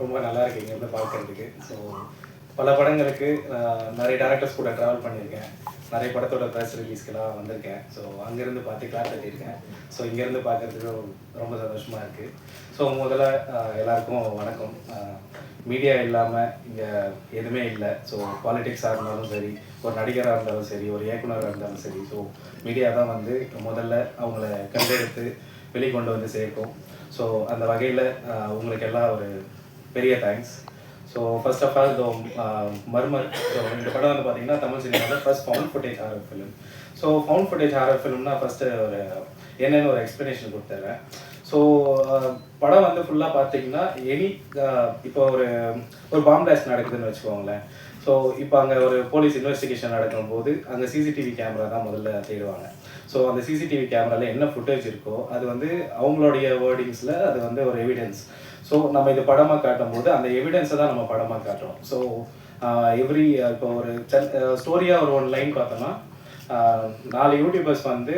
ரொம்ப நல்லா இருக்கு இங்க பார்க்கறதுக்கு. ஸோ பல படங்களுக்கு நிறைய டேரக்டர்ஸ் கூட ட்ராவல் பண்ணியிருக்கேன். நிறைய படத்தோட ப்ரெஸ் ரிலீஸ்க்கெல்லாம் வந்திருக்கேன். ஸோ அங்கேருந்து பார்த்து கிளாஸ் கட்டியிருக்கேன். ஸோ இங்கேருந்து பார்க்கறதுக்கு ரொம்ப சந்தோஷமாக இருக்குது ஸோ முதல்ல எல்லாருக்கும் வணக்கம். மீடியா இல்லாமல் இங்கே எதுவுமே இல்லை. ஸோ பாலிடிக்ஸாக இருந்தாலும் சரி ஒரு நடிகராக இருந்தாலும் சரி ஒரு இயக்குனராக இருந்தாலும் சரி ஸோ மீடியா தான் வந்து முதல்ல அவங்கள கண்டெடுத்து வெளிக்கொண்டு வந்து சேர்க்கும். ஸோ அந்த வகையில் உங்களுக்கு எல்லாம் ஒரு பெரிய thanks so first of all the murmur so இந்த படம் வந்து பார்த்தீங்கன்னா தமிழ் சினிமாவில் first found footage horror film so found footage horror ஃபிலிம்னா first ஒரு என்னென்னு ஒரு எக்ஸ்ப்ளனேஷன் கொடுத்துறேன். ஸோ uh, படம் வந்து ஃபுல்லாக பார்த்தீங்கன்னா எனி uh, இப்போ ஒரு ஒரு பாம் பிளாஸ்ட் நடக்குதுன்னு வச்சுக்கோங்களேன். ஸோ இப்போ அங்கே ஒரு போலீஸ் இன்வெஸ்டிகேஷன் நடக்கும்போது அங்கே சிசிடிவி கேமரா தான் முதல்ல தேடுவாங்க. ஸோ அந்த சிசிடிவி கேமராவில் என்ன ஃபுட்டேஜ் இருக்கோ அது வந்து அவங்களுடைய வேர்டிங்ஸில் அது வந்து ஒரு எவிடன்ஸ் ஸோ நம்ம இது படமாக காட்டும்போது அந்த எவிடன்ஸை தான் நம்ம படமாக காட்டுறோம். ஸோ எவ்ரி இப்போ ஒரு ஸ்டோரியாக ஒரு ஒன் லைன் பார்த்தோம்னா நாலு யூடியூபர்ஸ் வந்து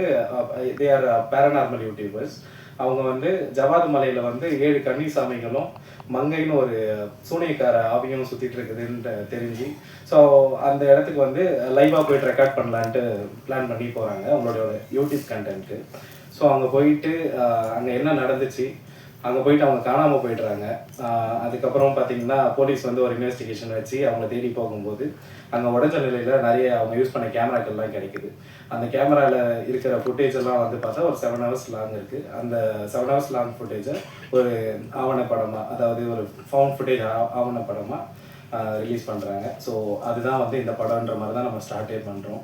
தே ஆர் பேரநார்மல் யூடியூபர்ஸ் அவங்க வந்து ஜவாது மலையில வந்து ஏழு கன்னி சாமிகளும் மங்கைன்னு ஒரு சூனியக்கார ஆவியும் சுத்திட்டு இருக்குதுன்னு தெரிஞ்சு ஸோ அந்த இடத்துக்கு வந்து லைவாக போயிட்டு ரெக்கார்ட் பண்ணலான்ட்டு பிளான் பண்ணி போகிறாங்க அவங்களோட யூடியூப் கண்டென்ட்டு ஸோ அங்கே போயிட்டு அங்கே என்ன நடந்துச்சு அங்கே போயிட்டு அவங்க காணாமல் போயிடுறாங்க. அதுக்கப்புறம் பார்த்தீங்கன்னா போலீஸ் வந்து ஒரு இன்வெஸ்டிகேஷன் வச்சு அவங்க தேடி போகும்போது அங்கே உடஞ்ச நிலையில் நிறைய அவங்க யூஸ் பண்ண கேமராக்கள்லாம் கிடைக்குது. அந்த கேமராவில் இருக்கிற ஃபுட்டேஜ் எல்லாம் வந்து பார்த்தா ஒரு செவன் ஹவர்ஸ் லாங் இருக்குது அந்த செவன் ஹவர்ஸ் லாங் ஃபுட்டேஜை ஒரு ஆவணப்படமாக அதாவது ஒரு ஃபவுண்ட் ஃபுட்டேஜ் ஆவணப்படமாக ரிலீஸ் பண்ணுறாங்க ஸோ அதுதான் வந்து இந்த படம்ன்ற மாதிரி தான் நம்ம ஸ்டார்டே பண்ணுறோம்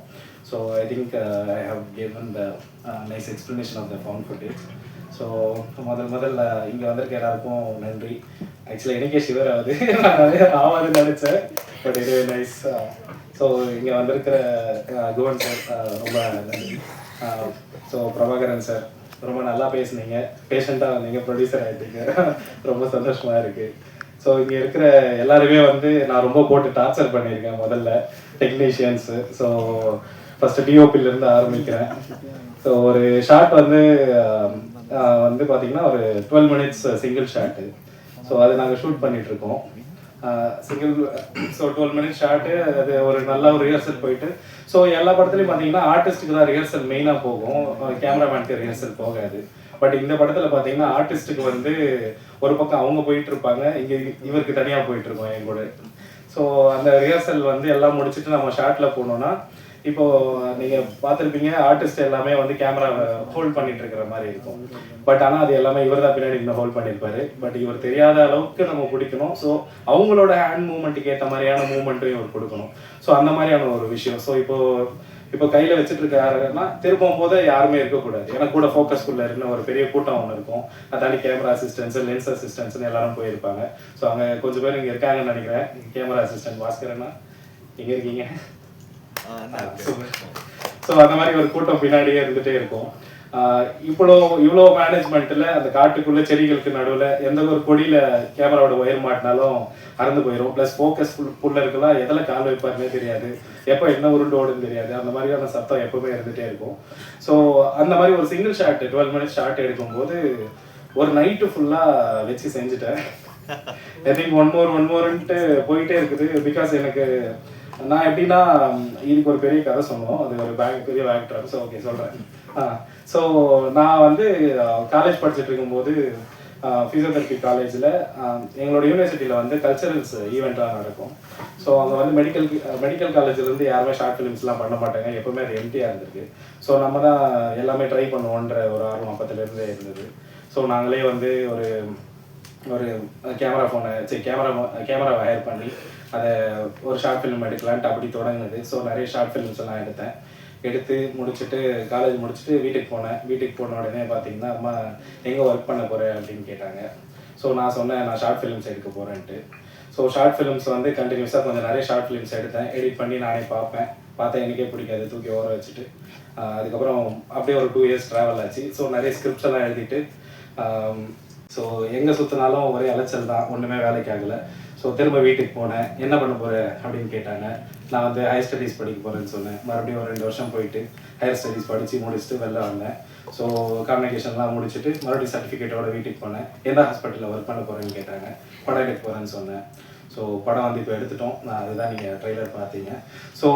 so I think I have given the nice explanation of the found footage so முதல் முதல்ல இங்கே வந்திருக்க எல்லாருக்கும் நன்றி. ஆக்சுவலாக எனக்கே சிவர் ஆகுது நான் நிறைய ஆகாதுன்னு நினச்சேன் பட் இது நைஸ் ஸோ uh, இங்கே வந்திருக்கிற uh, குவன் சார் uh, ரொம்ப நன்றி. ஸோ பிரபாகரன் சார் ரொம்ப நல்லா பேசுனீங்க. பேஷண்ட்டாக வந்தீங்க ப்ரொடியூசர் ஆகிட்டீங்க ரொம்ப சந்தோஷமாக இருக்குது ஸோ இங்கே இருக்கிற எல்லாருமே வந்து நான் ரொம்ப போட்டு டார்ச்சர் பண்ணியிருக்கேன் முதல்ல. டெக்னீஷியன்ஸு ஸோ ஃபஸ்ட்டு டிஓபிலேருந்து ஆரம்பிக்கிறேன். ஸோ ஒரு ஷார்ட் வந்து um, வந்து பார்த்தீங்கன்னா ஒரு twelve minutes single shot so அது நாங்கள் ஷூட் பண்ணிட்டு இருக்கோம் single so twelve minutes shot அது ஒரு நல்ல ஒரு ரிஹர்சல் போயிட்டு. ஸோ எல்லா படத்துலையும் பார்த்தீங்கன்னா ஆர்டிஸ்ட்டுக்கு தான் ரிஹர்சல் மெயினாக போகும். கேமராமேனுக்கு ரிஹர்சல் போகாது. பட் இந்த படத்தில் பார்த்தீங்கன்னா ஆர்டிஸ்ட்டுக்கு வந்து ஒரு பக்கம் அவங்க போயிட்டு இருப்பாங்க இங்கே இவருக்கு தனியாக போயிட்டு இருக்கோம் என் கூட. ஸோ அந்த ரிஹர்சல் வந்து எல்லாம் முடிச்சுட்டு நம்ம ஷார்ட்டில் போனோம்னா இப்போ நீங்க பார்த்துருப்பீங்க ஆர்டிஸ்ட் எல்லாமே வந்து கேமராவை ஹோல்ட் பண்ணிட்டு இருக்கிற மாதிரி இருக்கும். பட் ஆனால் அது எல்லாமே இவர் தான் பின்னாடி இந்த ஹோல்ட் பண்ணியிருப்பாரு பட் இவர் தெரியாத அளவுக்கு நம்ம பிடிக்கணும். ஸோ அவங்களோட ஹேண்ட் மூவ்மெண்ட்டுக்கு ஏற்ற மாதிரியான மூவ்மெண்ட்டும் இவர் கொடுக்கணும். ஸோ அந்த மாதிரியான ஒரு விஷயம். ஸோ இப்போ இப்போ கையில வச்சுட்டு இருக்காருன்னா திரும்பும் போது யாருமே இருக்கக்கூடாது. ஏன்னா கூட ஃபோக்கஸ் குள்ள இருக்குன்னு ஒரு பெரிய கூட்டம் ஒன்று இருக்கும். அதை கேமரா அசிஸ்டன்ஸ் லென்ஸ் அசிஸ்டன்ஸ்னு எல்லாரும் போயிருப்பாங்க. ஸோ அங்கே கொஞ்சம் பேர் இங்கே இருக்காங்கன்னு நினைக்கிறேன். கேமரா அசிஸ்டன்ட் பாஸ்கரண்ணா எங்கே இருக்கீங்க? ஸோ அந்த மாதிரி ஒரு கூட்டம் பின்னாடியே இருந்துட்டே இருக்கும். இவ்வளோ இவ்வளோ மேனேஜ்மெண்ட்டில் அந்த காட்டுக்குள்ள செடிகளுக்கு நடுவில் எந்த ஒரு கொடியில கேமராவோட ஒயர் மாட்டினாலும் அறந்து போயிடும் ப்ளஸ் ஃபோக்கஸ் புள்ள இருக்கலாம். எதில் கால் வைப்பாருன்னே தெரியாது. எப்போ என்ன உருண்டு ஓடுன்னு தெரியாது. அந்த மாதிரியான சத்தம் எப்பவுமே இருந்துகிட்டே இருக்கும். ஸோ அந்த மாதிரி ஒரு single shot twelve minutes shot எடுக்கும்போது ஒரு நைட்டு ஃபுல்லாக வச்சு செஞ்சுட்டேன். I think one more one மோர்ன்ட்டு போயிட்டே இருக்குது. பிகாஸ் எனக்கு நான் எப்படின்னா இதுக்கு ஒரு பெரிய கதை சொன்னோம் அது ஒரு பேக் பெரிய ஆக்டர் ஸோ ஓகே சொல்கிறேன் ஸோ நான் வந்து காலேஜ் படிச்சுட்டு இருக்கும்போது ஃபிசியோதெரப்பி காலேஜில் எங்களோட யூனிவர்சிட்டியில் வந்து கல்ச்சரல்ஸ் ஈவெண்ட்டாக நடக்கும். ஸோ அங்கே வந்து மெடிக்கல் மெடிக்கல் காலேஜ்லேருந்து யாருமே ஷார்ட் ஃபிலிம்ஸ்லாம் பண்ண மாட்டாங்க. எப்பவுமே அது எம்டியாக இருந்திருக்கு. ஸோ நம்ம தான் எல்லாமே ட்ரை பண்ணுவோன்ற ஒரு ஆர்வம் அப்பத்துலேருந்தே இருந்தது. ஸோ நாங்களே வந்து ஒரு ஒரு கேமரா ஃபோனை சரி கேமரா கேமராவை ஹையர் பண்ணி அதை ஒரு ஷார்ட் ஃபிலிம் எடுக்கலான்ட்டு அப்படி தொடங்குனது. ஸோ நிறைய ஷார்ட் ஃபிலிம்ஸ் எல்லாம் எடுத்தேன். எடுத்து முடிச்சுட்டு காலேஜ் முடிச்சுட்டு வீட்டுக்கு போனேன். வீட்டுக்கு போன உடனே பார்த்தீங்கன்னா அம்மா எங்கே ஒர்க் பண்ண போகிறேன் அப்படின்னு கேட்டாங்க. ஸோ நான் சொன்னேன் நான் ஷார்ட் ஃபிலிம்ஸ் எடுக்க போகிறேன்ட்டு ஸோ ஷார்ட் ஃபிலிம்ஸ் வந்து கண்டினியூஸாக கொஞ்சம் நிறைய ஷார்ட் ஃபிலிம்ஸ் எடுத்தேன். எடிட் பண்ணி நானே பார்ப்பேன் பார்த்தா எனக்கே பிடிக்காது. தூக்கி ஓர வச்சுட்டு. அதுக்கப்புறம் அப்படியே ஒரு டூ இயர்ஸ் ட்ராவல் ஆச்சு. ஸோ நிறைய ஸ்கிரிப்ட்ஸ் எல்லாம் எழுதிட்டு ஸோ எங்கே சுற்றினாலும் ஒரே அலைச்சல் தான் ஒன்றுமே வேலைக்கு ஆகலை. ஸோ திரும்ப வீட்டுக்கு போனேன். என்ன பண்ண போகிறேன் அப்படின்னு கேட்டாங்க. நான் வந்து ஹையர் ஸ்டடீஸ் படிக்க போகிறேன்னு சொன்னேன். மறுபடியும் ஒரு ரெண்டு வருஷம் போயிட்டு ஹையர் ஸ்டடீஸ் படித்து முடிச்சுட்டு வெளில வந்தேன். ஸோ கம்யூனிகேஷன்லாம் முடிச்சுட்டு மறுபடியும் சர்டிஃபிகேட்டோட வீட்டுக்கு போனேன். எந்த ஹாஸ்பிட்டலில் ஒர்க் பண்ண போகிறேன்னு கேட்டாங்க. கொடைக்கு போகிறேன்னு சொன்னேன். ஸோ படம் வந்து இப்போ எடுத்துட்டோம். நான் அதுதான் நீங்கள் ட்ரெய்லர் பார்த்தீங்க. ஸோ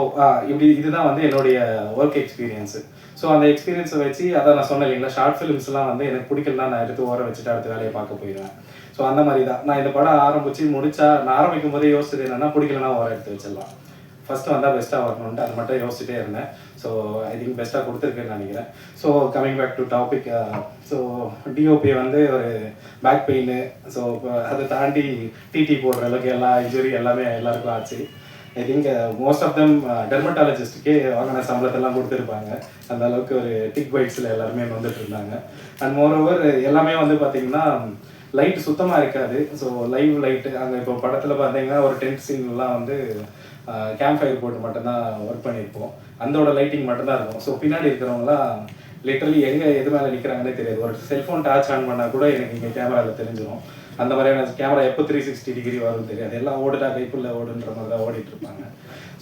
இப்படி இதுதான் வந்து என்னுடைய ஒர்க் எக்ஸ்பீரியன்ஸு ஸோ அந்த எக்ஸ்பீரியன்ஸை வச்சு அதான் நான் சொன்னேன் இல்லைங்களா ஷார்ட் ஃபிலிம்ஸ்லாம் வந்து எனக்கு பிடிக்கலனா நான் எடுத்து ஓர வச்சுட்டு அடுத்த வேலையை பார்க்க போயிடுவேன். ஸோ அந்த மாதிரி தான். நான் இந்த படம் ஆரம்பித்து முடிச்சா நான் ஆரம்பிக்கும் போதே யோசிச்சது என்னென்னா பிடிக்கலனா ஓர எடுத்து வச்சிடலாம். ஃபஸ்ட்டு வந்தால் பெஸ்ட்டாக வரணுன்ட்டு அது மட்டும் யோசிச்சுட்டே இருந்தேன். ஸோ ஐ திங்க் பெஸ்ட்டாக கொடுத்துருக்கேன்னு நினைக்கிறேன். So coming back to topic so DOP வந்து ஒரு பேக் பெயின் ஸோ அதை தாண்டி டிடி போடுற அளவுக்கு எல்லா இன்ஜுரி எல்லாமே எல்லாருக்கும் ஆச்சு. I think most of them டெர்மட்டாலஜிஸ்ட்டுக்கே வாங்கின சம்பளத்தெல்லாம் கொடுத்துருப்பாங்க. அந்த அளவுக்கு ஒரு டிக் பைட்ஸில் எல்லாருமே வந்துட்டு இருந்தாங்க. அண்ட் ஓவர் எல்லாமே வந்து பார்த்தீங்கன்னா லைட் சுத்தமாக இருக்காது. ஸோ லைவ் லைட்டு அங்கே இப்போ படத்தில் பார்த்தீங்கன்னா ஒரு டென்ட் சீன்லாம் வந்து கேம்ப் ஃபயர் போட்டு மட்டும்தான் ஒர்க் பண்ணியிருப்போம். அந்தோட லைட்டிங் மட்டும்தான் இருக்கும். ஸோ பின்னாடி இருக்கிறவங்களாம் லிட்டரலி எங்கே எது மேலே நிற்கிறாங்கன்னே தெரியாது. ஒரு செல்ஃபோன் டார்ச் ஆன் பண்ணால் கூட எனக்கு இங்கே கேமராவில் தெரிஞ்சிடும் அந்த மாதிரியான கேமரா எப்போ த்ரீ சிக்ஸ்டி டிகிரி வரும்னு தெரியாது. எல்லாம் ஓடுடா கைப்புள்ள ஓடுன்ற மாதிரி தான் ஓடிட்டு இருப்பாங்க.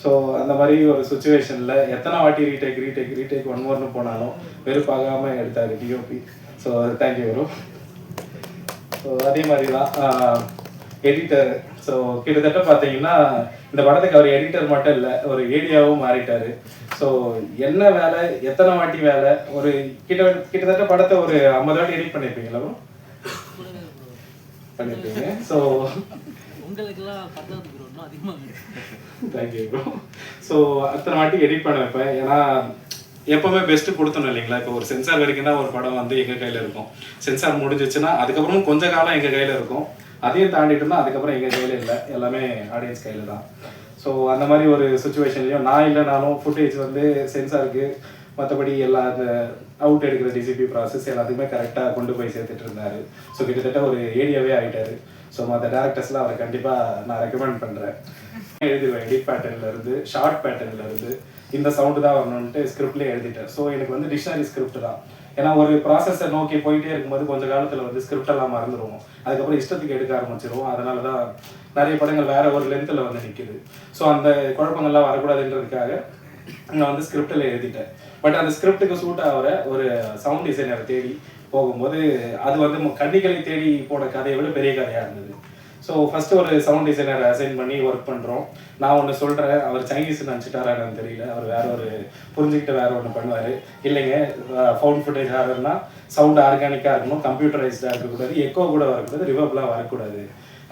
ஸோ அந்த மாதிரி ஒரு சுச்சுவேஷனில் எத்தனை வாட்டி ரீடேக் ரீடேக் ரீடேக் ஒன் மோர்னு போனாலும் வெறுப்பாகாமல் எடுத்தார் டிஓபி ஸோ தேங்க்யூ வரும் ஸோ அதே மாதிரி தான் எடிட்டர் ஸோ கிட்டத்தட்ட பார்த்தீங்கன்னா இந்த படத்துக்கு அவர் எடிட்டர் மட்டும் இல்லை ஒரு ஏடியாவும் மாறிட்டாரு. ஸோ என்ன வேலை எத்தனை வாட்டி வேலை ஒரு கிட்ட கிட்டத்தட்ட படத்தை ஒரு ஐம்பது வாட்டி எடிட் பண்ணியிருப்பீங்களா? பண்ணியிருப்பீங்க ஸோ தேங்க்யூ ப்ரோ ஸோ அத்தனை வாட்டி எடிட் பண்ண வைப்பேன் ஏன்னா எப்பவுமே பெஸ்ட்டு கொடுத்தணும் இல்லைங்களா? இப்போ ஒரு சென்சார் வரைக்கும் தான் ஒரு படம் வந்து எங்கள் கையில் இருக்கும். சென்சார் முடிஞ்சிச்சுன்னா அதுக்கப்புறமும் கொஞ்ச காலம் எங்கள் கையில் இருக்கும். அதையும் தாண்டிட்டோம்னா அதுக்கப்புறம் எங்கள் கையில் இல்லை. எல்லாமே ஆடியன்ஸ் கையில் தான். ஸோ அந்த மாதிரி ஒரு சுச்சுவேஷன்லையும் நான் இல்லைனாலும் ஃபுட்டேஜ் வந்து சென்சாருக்கு மற்றபடி எல்லா அந்த அவுட் எடுக்கிற டிசிபி ப்ராசஸ் எல்லாத்துக்குமே கரெக்டாக கொண்டு போய் சேர்த்துட்டு இருந்தார். ஸோ கிட்டத்தட்ட ஒரு ஏரியாவே ஆகிட்டாரு ஸோ மற்ற டேரக்டர்ஸ்லாம் அவரை கண்டிப்பாக நான் ரெக்கமெண்ட் பண்ணுறேன் எழுதிடுவேன் எடிட் பேட்டர்ன்லேருந்து ஷார்ட் பேட்டர்ன்லேருந்து இந்த சவுண்டு தான் வரணுன்ட்டு ஸ்கிரிப்ட்லேயே எழுதிட்டேன். ஸோ எனக்கு வந்து டிக்ஷனரி ஸ்கிரிப்ட் தான். ஏன்னா ஒரு ப்ராசஸை நோக்கி போயிட்டே இருக்கும்போது கொஞ்ச காலத்தில் வந்து ஸ்கிரிப்டெல்லாம் மறந்துடுவோம் அதுக்கப்புறம் இஷ்டத்துக்கு எடுக்க ஆரம்பிச்சிருவோம். அதனால தான் நிறைய படங்கள் வேற ஒரு லென்த்தில் வந்து நிற்குது ஸோ அந்த குழப்பங்கள்லாம் வரக்கூடாதுன்றதுக்காக நான் வந்து ஸ்கிரிப்டில் எழுதிட்டேன். பட் அந்த ஸ்கிரிப்டுக்கு சூட் ஆகிற ஒரு சவுண்ட் டிசைனரை தேடி போகும்போது அது வந்து கன்னிகளை தேடி போன கதையை விட பெரிய கதையாக இருந்தது. ஸோ ஃபஸ்ட்டு ஒரு சவுண்ட் டிசைனர் அசைன் பண்ணி ஒர்க் பண்ணுறோம் நான் ஒன்று சொல்கிறேன் அவர் சைனீஸ் நினச்சிட்டாரான்னு தெரியல. அவர் வேற ஒரு புரிஞ்சுக்கிட்டு வேற ஒன்று பண்ணுவார். இல்லைங்க ஃபவுண்ட் ஃபுட்டேஜ் ஆகுதுன்னா சவுண்ட் ஆர்கானிக்காக இருக்கணும் கம்ப்யூட்டரைஸ்டாக இருக்கக்கூடாது எக்கோ கூட வரக்கூடாது ரிவர்ப்லாம் வரக்கூடாது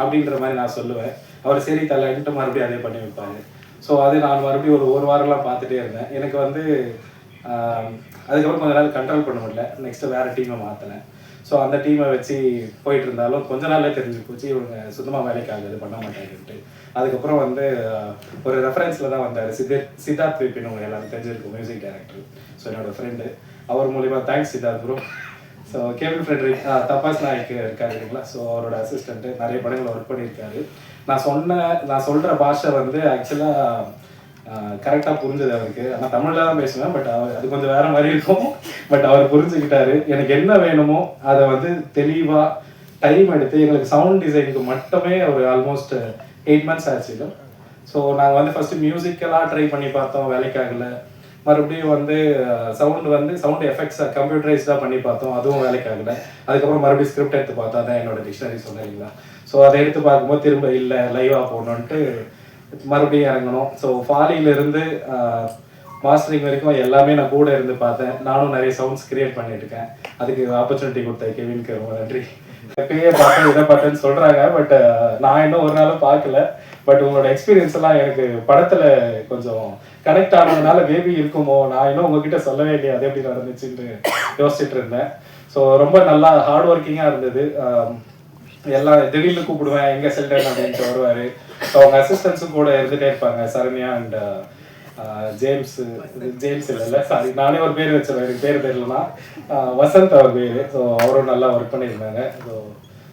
அப்படின்ற மாதிரி நான் சொல்லுவேன். அவர் சரி தலைன்ட்டு மறுபடியும் அதே பண்ணி வைப்பாரு. ஸோ அது நான் மறுபடியும் ஒரு ஒரு வாரம்லாம் பார்த்துட்டே இருந்தேன். எனக்கு வந்து அதுக்கப்புறம் கொஞ்ச நாள் கண்ட்ரோல் பண்ண முடியல. நெக்ஸ்ட்டு வேறு டீமை மாற்றினேன் ஸோ அந்த டீமை வச்சு போயிட்டு இருந்தாலும் கொஞ்ச நாளே தெரிஞ்சு போச்சு. இவங்க சுத்தமாக வேலைக்கு ஆகுது பண்ண மாட்டாங்கன்ட்டு அதுக்கப்புறம் வந்து ஒரு ரெஃபரன்ஸில் தான் வந்தார். சித்தார்த் சித்தார்த் விபின் உங்க எல்லாரும் தெரிஞ்சிருக்கும் மியூசிக் டைரக்டர் ஸோ என்னோட ஃப்ரெண்டு அவர் மூலிமா தேங்க்ஸ் சித்தார்த் ப்ரோ ஸோ கேபிள் ஃப்ரெட்ரிக் தபாஸ் நாய்க்கு இருக்காரு இல்லைங்களா? ஸோ அவரோட அசிஸ்டண்ட்டு நிறைய படங்கள் ஒர்க் பண்ணியிருக்காரு. நான் சொன்ன நான் சொல்கிற பாஷை வந்து ஆக்சுவலாக கரெக்டாக புரிஞ்சது அவருக்கு. ஆனால் தமிழில் தான் பேசுவேன் பட் அவர் அது கொஞ்சம் வேற மாதிரி இருக்கும். பட் அவர் புரிஞ்சுக்கிட்டாரு. எனக்கு என்ன வேணுமோ அதை வந்து தெளிவாக டைம் எடுத்து எங்களுக்கு சவுண்ட் டிசைனுக்கு மட்டுமே ஒரு ஆல்மோஸ்ட் எயிட் மந்த்ஸ் ஆச்சு ஸோ நாங்கள் வந்து ஃபஸ்ட்டு மியூசிக்கலாக ட்ரை பண்ணி பார்த்தோம் வேலைக்காகல. மறுபடியும் வந்து சவுண்ட் வந்து சவுண்ட் எஃபெக்ட்ஸை கம்ப்யூட்டரைஸ்டாக பண்ணி பார்த்தோம் அதுவும் வேலைக்காகல. அதுக்கப்புறம் மறுபடியும் ஸ்கிரிப்ட் எடுத்து பார்த்தா தான் என்னோட டிக்ஷனரி சொன்னீங்களா ஸோ அதை எடுத்து பார்க்கும்போது திரும்ப இல்லை லைவாக போகணுன்ட்டு மறுபடியும் இறங்கணும். ஸோ ஃபாலியிலிருந்து மாஸ்டரிங் வரைக்கும் எல்லாமே நான் கூட இருந்து பார்த்தேன். நானும் நிறைய சவுண்ட்ஸ் கிரியேட் பண்ணிட்டு இருக்கேன். அதுக்கு ஆப்பர்ச்சுனிட்டி கொடுத்த கெவினுக்கு ரொம்ப நன்றி. எப்பயே பார்த்தேன் இதை பார்த்தேன்னு சொல்றாங்க பட் நான் இன்னும் ஒரு நாளும் பார்க்கல. பட் உங்களோட எக்ஸ்பீரியன்ஸ் எல்லாம் எனக்கு படத்துல கொஞ்சம் கனெக்ட் ஆனதுனால பேபி இருக்குமோ நான் இன்னும் உங்ககிட்ட சொல்லவே இல்லையா அது எப்படி நடந்துச்சுன்னு யோசிச்சுட்டு இருந்தேன். ஸோ ரொம்ப நல்லா ஹார்ட் ஒர்க்கிங்காக இருந்தது எல்லாம் திடீர்னு கூப்பிடுவேன் எங்க செல்டன் அப்படின்ட்டு வருவாரு. ஸோ அவங்க அசிஸ்டன்ஸும் கூட இருந்துட்டே இருப்பாங்க. சரண்யா அண்ட் ஜேம்ஸ் ஜேம்ஸ் இல்லைல்ல சாரி நானே ஒரு பேர் வச்சிருவேன். எனக்கு பேர் தெரியலனா. Uh, வசந்த் அவர் பேர். ஸோ அவரும் நல்லா ஒர்க் பண்ணியிருந்தாங்க. ஸோ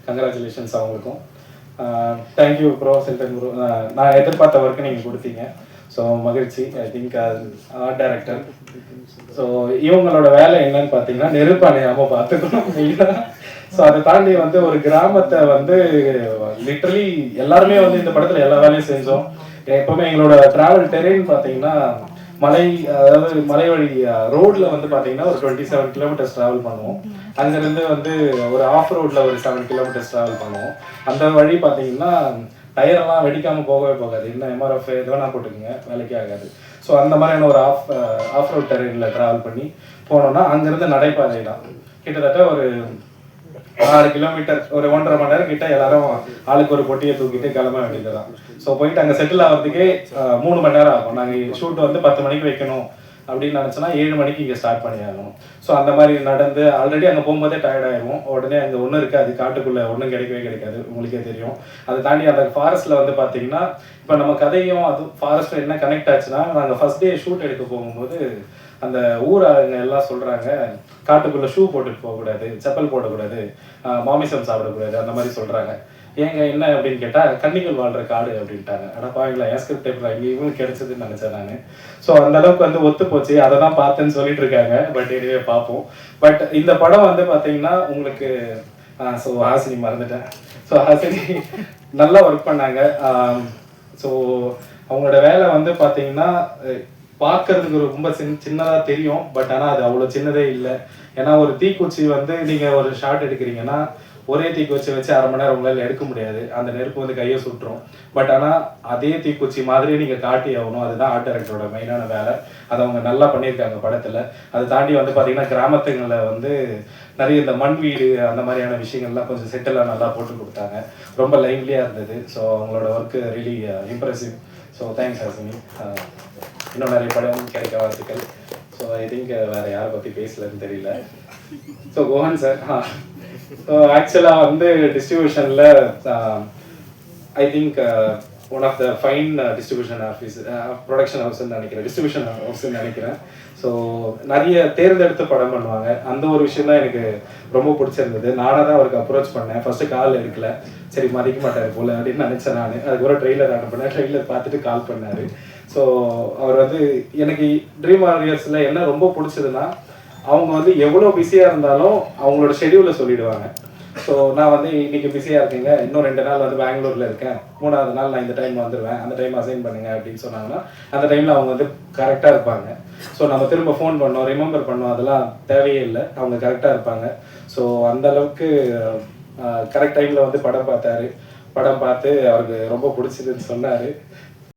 கங்க்ராச்சுலேஷன்ஸ் அவங்களுக்கும். தேங்க்யூ ப்ரோ செல்டன் ப்ரோ நான் எதிர்பார்த்த ஒர்க்கு நீங்கள் கொடுத்தீங்க. ஸோ மகிழ்ச்சி. I think art director so இவங்களோட வேலை என்னன்னு பார்த்தீங்கன்னா நெருப்பு அணையாமல் பார்த்துக்கணும். மெயினாக ஸோ அதை தாண்டி வந்து ஒரு கிராமத்தை வந்து லிட்டரலி எல்லாருமே வந்து இந்த படத்துல எல்லா வேலையும் செஞ்சோம். எப்பவுமே எங்களோட டிராவல் டெரெயின் பார்த்தீங்கன்னா மலை அதாவது மலை வழி ரோட்ல வந்து பார்த்தீங்கன்னா ஒரு டுவெண்ட்டி செவன் கிலோமீட்டர்ஸ் ட்ராவல் பண்ணுவோம். அங்கேருந்து வந்து ஒரு ஆஃப் ரோட்ல ஒரு செவன் கிலோமீட்டர்ஸ் ட்ராவல் பண்ணுவோம். அந்த வழி பார்த்தீங்கன்னா டயரெல்லாம் வெடிக்காம போகவே போகாது. என்ன எம்ஆர்எஃப் எது வேணா போட்டுக்கோங்க வேலைக்கே ஆகாது. ஸோ அந்த மாதிரியான ஒரு ஆஃப் ஆஃப் ரோட் டெரெயினில் ட்ராவல் பண்ணி போனோம்னா அங்கேருந்து நடைபாதை தான். கிட்டத்தட்ட ஒரு ஆறு கிலோமீட்டர் ஒரு ஒன்றரை மணி நேரம் கிட்ட எல்லாரும் ஆளுக்கு ஒரு பொட்டியை தூக்கிட்டு கிளம்ப வேண்டியதுதான். ஸோ போயிட்டு அங்கே செட்டில் ஆகிறதுக்கே மூணு மணி நேரம் ஆகும். நாங்கள் ஷூட் வந்து பத்து மணிக்கு வைக்கணும். அப்படின்னு நினச்சோன்னா ஏழு மணிக்கு இங்கே ஸ்டார்ட் பண்ணி ஆகணும் ஸோ அந்த மாதிரி நடந்து ஆல்ரெடி அங்கே போகும்போதே டயர்ட் உடனே அங்கே ஒன்றும் இருக்காது. காட்டுக்குள்ளே ஒன்றும் கிடைக்கவே கிடைக்காது. உங்களுக்கே தெரியும். அதை தாண்டி அந்த ஃபாரஸ்ட்டில் வந்து பார்த்தீங்கன்னா இப்போ நம்ம கதையும் அது ஃபாரஸ்ட்டில் என்ன கனெக்ட் ஆச்சுன்னா நாங்கள் ஃபர்ஸ்ட் டே ஷூட் எடுக்க போகும்போது அந்த ஊராளுங்க எல்லாம் சொல்கிறாங்க காட்டுக்குள்ளே ஷூ போட்டுட்டு போகக்கூடாது செப்பல் போடக்கூடாது மாமிசம் சாப்பிடக்கூடாது அந்த மாதிரி சொல்கிறாங்க ஏங்க என்ன அப்படின்னு கேட்டால் கன்னிகள் வாழ்ற காடு அப்படின்ட்டாங்க. ஆனால் பாவங்களா ஏஸ்கிரிப்ட் ஸ்கிரிப்ட் டைப்ல இங்கேயும் கிடைச்சதுன்னு நினைச்சேன் நான். ஸோ அந்த அளவுக்கு வந்து ஒத்து போச்சு. அதை தான் பார்த்தேன்னு சொல்லிட்டு இருக்காங்க. பட் இதுவே பார்ப்போம். பட் இந்த படம் வந்து பார்த்தீங்கன்னா உங்களுக்கு ஸோ ஹாசினி மறந்துட்டேன். ஸோ ஹாசினி நல்லா ஒர்க் பண்ணாங்க. ஸோ அவங்களோட வேலை வந்து பார்த்தீங்கன்னா பார்க்கறதுக்கு ரொம்ப சின் சின்னதாக தெரியும். பட் ஆனால் அது அவ்வளோ சின்னதே இல்லை. ஏன்னா ஒரு தீக்குச்சி வந்து நீங்கள் ஒரு ஷார்ட் எடுக்கிறீங்கன்னா ஒரே தீக்குச்சி வச்சு அரை மணி நேரம் உங்களால் எடுக்க முடியாது. அந்த நெருப்பு வந்து கையை சுட்டுரும். பட் ஆனால் அதே தீக்குச்சி மாதிரி நீங்கள் காட்டி ஆகணும். அதுதான் ஆர்ட் டைரக்டரோட மெயினான வேலை. அதை அவங்க நல்லா பண்ணியிருக்காங்க படத்தில். அதை தாண்டி வந்து பார்த்தீங்கன்னா கிராமத்துங்களில் வந்து நிறைய இந்த மண் வீடு அந்த மாதிரியான விஷயங்கள்லாம் கொஞ்சம் செட்டெல்லாம் நல்லா போட்டு கொடுத்தாங்க. ரொம்ப லைவ்லியாக இருந்தது. ஸோ அவங்களோட work really impressive so thanks Hasini இன்னும் நிறைய படம் கிடைக்க வாழ்த்துக்கள் ஸோ ஐ திங்க் uh, வேறு யாரை பற்றி பேசலன்னு தெரியல. ஸோ கோஹன் சார் ஆக்சுவலாக வந்து டிஸ்ட்ரிபியூஷனில் I think one of the fine distribution office production ஹவுஸ்ன்னு நினைக்கிறேன். டிஸ்ட்ரிபியூஷன் ஹவுஸ்ன்னு நினைக்கிறேன். ஸோ நிறைய தேர்ந்தெடுத்து படம் பண்ணுவாங்க. அந்த ஒரு விஷயம் தான் எனக்கு ரொம்ப பிடிச்சிருந்தது. நானாக தான் அவருக்கு அப்ரோச் பண்ணேன். ஃபர்ஸ்ட்டு கால் எடுக்கல. சரி மதிக்க மாட்டார் போல அப்படின்னு நினச்சேன் நான். அதுக்கப்புறம் ட்ரெயிலர் அனுப்பினேன் ட்ரெயிலர் பார்த்துட்டு கால் பண்ணார். ஸோ அவர் வந்து எனக்கு ட்ரீம் வாரியர்ஸில் என்ன ரொம்ப பிடிச்சதுன்னா அவங்க வந்து எவ்வளோ பிஸியாக இருந்தாலும் அவங்களோட ஷெடியூலை சொல்லிடுவாங்க. ஸோ நான் வந்து இன்னைக்கு பிஸியாக இருக்கீங்க இன்னும் ரெண்டு நாள் வந்து பெங்களூரில் இருக்கேன். மூணாவது நாள் நான் இந்த டைம் வந்துடுவேன் அந்த டைம் அசைன் பண்ணுங்க அப்படின்னு சொன்னாங்கன்னா அந்த டைமில் அவங்க வந்து கரெக்டாக இருப்பாங்க. ஸோ நம்ம திரும்ப ஃபோன் பண்ணோம் ரிமெம்பர் பண்ணோம் அதெல்லாம் தேவையே இல்லை. அவங்க கரெக்டாக இருப்பாங்க. ஸோ அந்த அளவுக்கு கரெக்ட் டைமில் வந்து படம் பார்த்தாரு. படம் பார்த்து அவருக்கு ரொம்ப பிடிச்சதுன்னு சொன்னார்.